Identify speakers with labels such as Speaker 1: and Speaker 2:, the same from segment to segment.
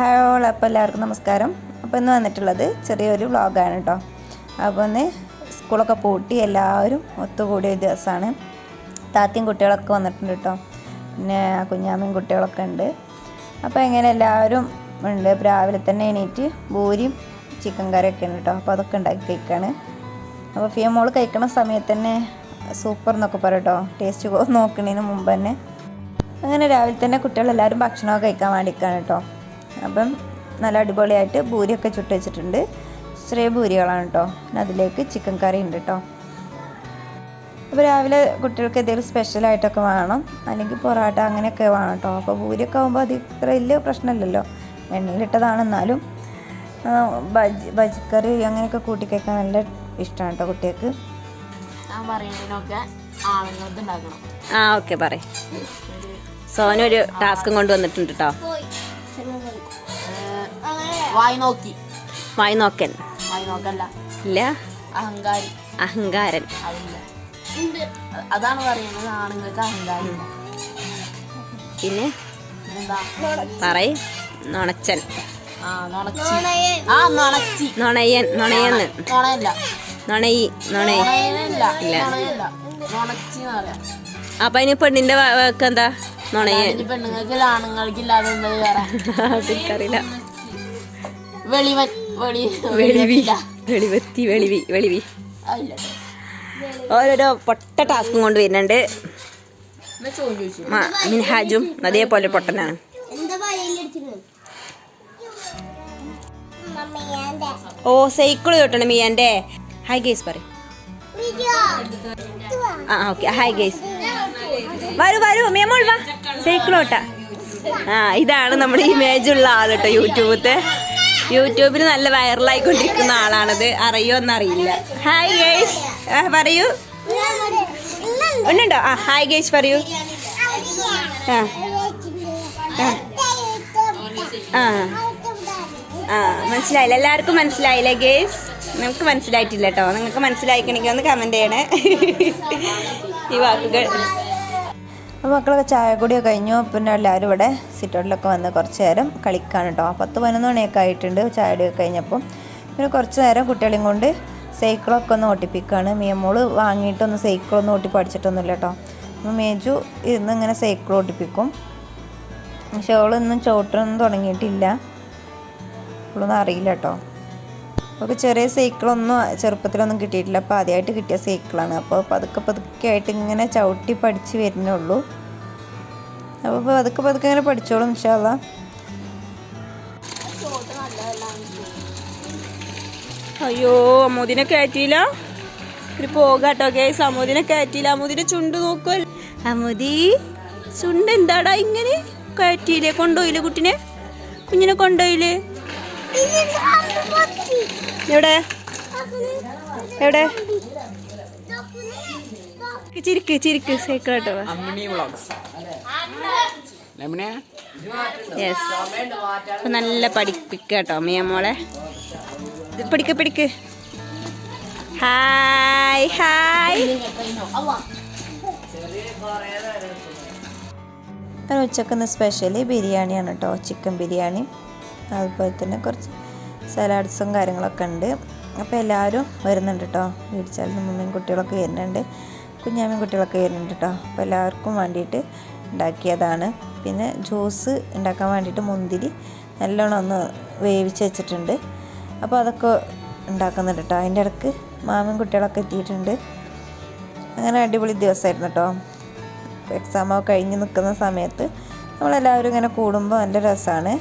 Speaker 1: Hello അപ്പോൾ എല്ലാവർക്കും നമസ്കാരം. അപ്പോൾ ഇന്ന് വന്നിട്ടുള്ളത് ചെറിയൊരു വ്ളോഗാണ് കേട്ടോ. അപ്പോൾ ഒന്ന് സ്കൂളൊക്കെ പൂട്ടി എല്ലാവരും ഒത്തുകൂടിയ ദിവസമാണ്. താത്തയും കുട്ടികളൊക്കെ വന്നിട്ടുണ്ട് കേട്ടോ. പിന്നെ കുഞ്ഞാമ്മയും കുട്ടികളൊക്കെ ഉണ്ട്. അപ്പോൾ എങ്ങനെ എല്ലാവരും ഉണ്ട്. രാവിലെ തന്നെ എണീറ്റ് പൂരിയും ചിക്കൻ കറിയൊക്കെ ഉണ്ട് കേട്ടോ. അപ്പോൾ അതൊക്കെ ഉണ്ടാക്കി കഴിക്കുകയാണ് അപ്പോൾ ഫിയ മോൾ കഴിക്കണ സമയത്ത് തന്നെ സൂപ്പർ എന്നൊക്കെ പറയും കേട്ടോ. ടേസ്റ്റ് നോക്കുന്നതിന് മുമ്പ് തന്നെ. അങ്ങനെ രാവിലെ തന്നെ കുട്ടികളെല്ലാവരും ഭക്ഷണമൊക്കെ കഴിക്കാൻ വേണ്ടിയിരിക്കുകയാണ് കേട്ടോ. അപ്പം നല്ല അടിപൊളിയായിട്ട് ഭൂരിയൊക്കെ ചുട്ട് വെച്ചിട്ടുണ്ട്. ചെറിയ പൂരികളാണ് കേട്ടോ പിന്നെ അതിലേക്ക് ചിക്കൻ കറി ഉണ്ട് കേട്ടോ അപ്പോൾ രാവിലെ കുട്ടികൾക്ക് എന്തെങ്കിലും സ്പെഷ്യലായിട്ടൊക്കെ വേണം. അല്ലെങ്കിൽ പൊറോട്ട അങ്ങനെയൊക്കെ വേണം കേട്ടോ അപ്പോൾ പൂരിയൊക്കെ ആകുമ്പോൾ അത് ഇത്ര വലിയ പ്രശ്നമില്ലല്ലോ. എണ്ണയിലിട്ടതാണ് എന്നാലും ആ, ബജി ബജിക്കറി അങ്ങനെയൊക്കെ കൂട്ടി കഴിക്കാൻ നല്ല ഇഷ്ടമാണ് കേട്ടോ കുട്ടികൾക്ക്.
Speaker 2: ആ ഓക്കെ പറ സോന ഒരു ടാസ്കും കൊണ്ടുവന്നിട്ടുണ്ട് കേട്ടോ
Speaker 3: വായി നോക്കി
Speaker 2: വായി നോക്കൻ
Speaker 3: വായി നോക്കല്ല
Speaker 2: ഇല്ല.
Speaker 3: അഹങ്കാരി.
Speaker 2: അഹങ്കാരൻ.
Speaker 3: അതാണ് പറയുന്നത് ആണുങ്ങൾക്ക് അഹങ്കാരി.
Speaker 2: പിന്നെ? പറയ്. നുണച്ചൻ. നുണയൻ. നുണയന്ന്.
Speaker 3: നുണയല്ല.
Speaker 2: നുണയി. നുണയി. ഇല്ല. അപ്പൊ ഇനി പെണ്ണിന്റെ വ- വാക്ക് എന്താ? നുണയൻ.
Speaker 3: പെണ്ണുങ്ങൾക്ക് ആണുങ്ങൾക്ക് ഇല്ലാതെ
Speaker 2: അറിയില്ല
Speaker 3: വെളിവൻ വെളി
Speaker 2: വെളിവി. വെളിവെത്തി വെളിവി വെളിവി.
Speaker 3: അതില്ല
Speaker 2: ഓരോരോ പൊട്ട ടാസ്കും കൊണ്ട് വരുന്നുണ്ട്. മിൻഹാജും അതേപോലെ പൊട്ടനാണ്. ഓ സൈക്കിൾ തൊട്ടണം മിയാന്റെ ഹൈ ഗേസ് പറ ആ ഓക്കെ. ഹായ് ഗേസ് വരൂ വരൂ. മേമോൾ വാ. സൈക്കിൾ ഓട്ട ആ ഇതാണ് നമ്മുടെ ഇമേജ് ഉള്ള കേട്ടോ യൂട്യൂബത്തെ. യൂട്യൂബിൽ നല്ല വൈറലായിക്കൊണ്ടിരിക്കുന്ന ആളാണത്. അറിയോ എന്നറിയില്ല. ഹായ് ഗേസ് പറയൂ. ഉണ്ടോ ആ ഹായ് ഗേസ് പറയൂ. ആ. ആ. ആ. മനസ്സിലായില്ല. എല്ലാവർക്കും മനസ്സിലായില്ലേ ഗേസ് നമുക്ക് മനസ്സിലായിട്ടില്ല കേട്ടോ നിങ്ങൾക്ക് മനസ്സിലായിക്കണെങ്കിൽ ഒന്ന് കമന്റ് ചെയ്യണേ. ഈ വാക്കുകൾ.
Speaker 1: അപ്പോൾ മക്കളൊക്കെ ചായ കൂടിയൊക്കെ കഴിഞ്ഞു. പിന്നെ എല്ലാവരും ഇവിടെ സിറ്റൗട്ടിലൊക്കെ വന്ന് കുറച്ച് നേരം കളിക്കാണ് കേട്ടോ പത്ത് പതിനൊന്ന് മണിയൊക്കെ ആയിട്ടുണ്ട് ചായ കൂടിയൊക്കെ കഴിഞ്ഞപ്പം. പിന്നെ കുറച്ച് നേരം കുട്ടികളെയും കൊണ്ട് സൈക്കിളൊക്കെ ഒന്ന് ഓട്ടിപ്പിക്കുകയാണ് മിയമോൾ വാങ്ങിയിട്ടൊന്ന് സൈക്കിളൊന്നും ഓട്ടി പഠിച്ചിട്ടൊന്നുമില്ല കേട്ടോ അപ്പോൾ മേജു ഇരുന്ന് ഇങ്ങനെ സൈക്കിൾ ഓട്ടിപ്പിക്കും. പക്ഷേ അവളൊന്നും ചോട്ടൊന്നും തുടങ്ങിയിട്ടില്ല. അവളൊന്നും അറിയില്ല കേട്ടോ അവൾക്ക് ചെറിയ സൈക്കിളൊന്നും ചെറുപ്പത്തിലൊന്നും കിട്ടിയിട്ടില്ല. അപ്പോൾ ആദ്യമായിട്ട് കിട്ടിയ സൈക്കിളാണ്. അപ്പോൾ പതുക്കെ പതുക്കെ ആയിട്ട് ഇങ്ങനെ ചവിട്ടി പഠിച്ച് വരുന്നുള്ളൂ. അപ്പോൾ പതുക്കെ പതുക്കെ ഇങ്ങനെ പഠിച്ചോളും ഇൻഷാല്ല
Speaker 2: അയ്യോ അമ്മൂദിനെ കയറ്റിയില്ല? ഒരു പോകാട്ടോ കേസ് അമ്മൂദിനെ കയറ്റിയില്ല. അമ്മൂദിനെ ചുണ്ട് നോക്കൂ. അമ്മൂതി ചുണ്ട് എന്താടാ ഇങ്ങനെ കയറ്റിയില്ലേ? കൊണ്ടുപോയില്ലേ കുട്ടിനെ? കുഞ്ഞിനെ കൊണ്ടുപോയില്ലേ? എവിടെ? എവിടെ? ചിരിക്ക് ചിരിക്ക് സൈക്കിൾ കേട്ടോ യെസ് അപ്പൊ നല്ല പഠിപ്പിക്കുക കേട്ടോ മിയ മോളെ. പിടിക്ക് പിടിക്ക്. ഹായ് ഹായ്
Speaker 1: ഉച്ചക്കുന്ന സ്പെഷ്യൽ ബിരിയാണിയാണ് കേട്ടോ. ചിക്കൻ ബിരിയാണി. അതുപോലെ തന്നെ കുറച്ച് സലാഡ്സും കാര്യങ്ങളൊക്കെ ഉണ്ട്. അപ്പോൾ എല്ലാവരും വരുന്നുണ്ട് കേട്ടോ വീടിച്ചാലും മമ്മിയും കുട്ടികളൊക്കെ വരുന്നുണ്ട്. കുഞ്ഞാമ്മയും കുട്ടികളൊക്കെ വരുന്നുണ്ട് കേട്ടോ അപ്പോൾ എല്ലാവർക്കും വേണ്ടിയിട്ട് ഉണ്ടാക്കിയതാണ്. പിന്നെ ജ്യൂസ് ഉണ്ടാക്കാൻ വേണ്ടിയിട്ട് മുന്തിരി നല്ലോണം ഒന്ന് വേവിച്ച് വെച്ചിട്ടുണ്ട്. അപ്പോൾ അതൊക്കെ ഉണ്ടാക്കുന്നുണ്ട് കേട്ടോ അതിന്റെ ഇടയ്ക്ക് മാമയും കുട്ടികളൊക്കെ എത്തിയിട്ടുണ്ട്. അങ്ങനെ അടിപൊളി ദിവസമായിരുന്നു കേട്ടോ എക്സാമൊക്കെ കഴിഞ്ഞ് നിൽക്കുന്ന സമയത്ത് നമ്മളെല്ലാവരും ഇങ്ങനെ കൂടുമ്പോൾ നല്ല രസമാണ്.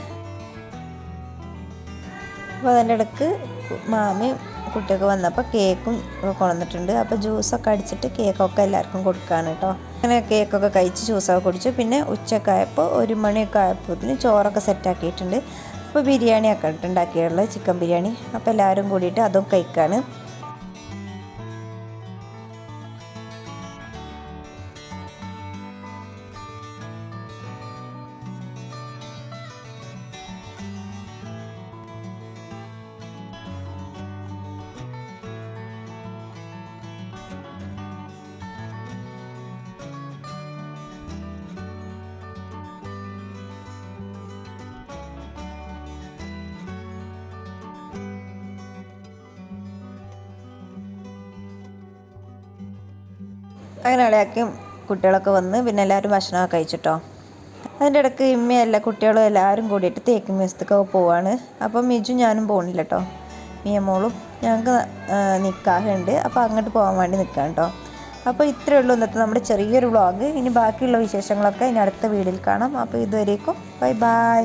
Speaker 1: അപ്പോൾ അതിന്റെ ഇടയ്ക്ക് മാമി കുട്ടിയൊക്കെ വന്നപ്പോൾ കേക്കും കൊണ്ടുവന്നിട്ടുണ്ട്. അപ്പോൾ ജ്യൂസൊക്കെ അടിച്ചിട്ട് കേക്കൊക്കെ എല്ലാവർക്കും കൊടുക്കുകയാണ് കേട്ടോ. അങ്ങനെ കേക്കൊക്കെ കഴിച്ച് ജ്യൂസൊക്കെ കുടിച്ചു. പിന്നെ ഉച്ചയൊക്കെ ആയപ്പോൾ ഒരു മണിയൊക്കെ ആയപ്പോഴത്തേന് ചോറൊക്കെ സെറ്റാക്കിയിട്ടുണ്ട് അപ്പോൾ ബിരിയാണിയൊക്കെ ഉണ്ടാക്കിയുള്ളത് ചിക്കൻ ബിരിയാണി. അപ്പോൾ എല്ലാവരും കൂടിയിട്ട് അതും കഴിക്കുകയാണ്. അങ്ങനെ ഇളയാക്കിയും കുട്ടികളൊക്കെ വന്ന് പിന്നെ എല്ലാവരും ഭക്ഷണമൊക്കെ കഴിച്ചിട്ടോ. അതിന്റെ ഇടയ്ക്ക് ഇമ്മയും എല്ലാ കുട്ടികളും എല്ലാവരും കൂടിയിട്ട് തേക്ക് മ്യൂസിയത്തൊക്കെ പോവാണ്. അപ്പം മിജു ഞാനും പോകണില്ല കേട്ടോ മിയമോളും ഞങ്ങൾക്ക് നിൽക്കാറുണ്ട് അപ്പോൾ അങ്ങോട്ട് പോകാൻ വേണ്ടി നിൽക്കാം കേട്ടോ അപ്പോൾ ഇത്രയേ ഉള്ളൂ ഇന്നത്തെ നമ്മുടെ ചെറിയൊരു വ്ളോഗ്. ഇനി ബാക്കിയുള്ള വിശേഷങ്ങളൊക്കെ ഇനി അടുത്ത വീഡിയോയിൽ കാണാം. അപ്പോൾ ഇതുവരേക്കും ബൈ ബൈ.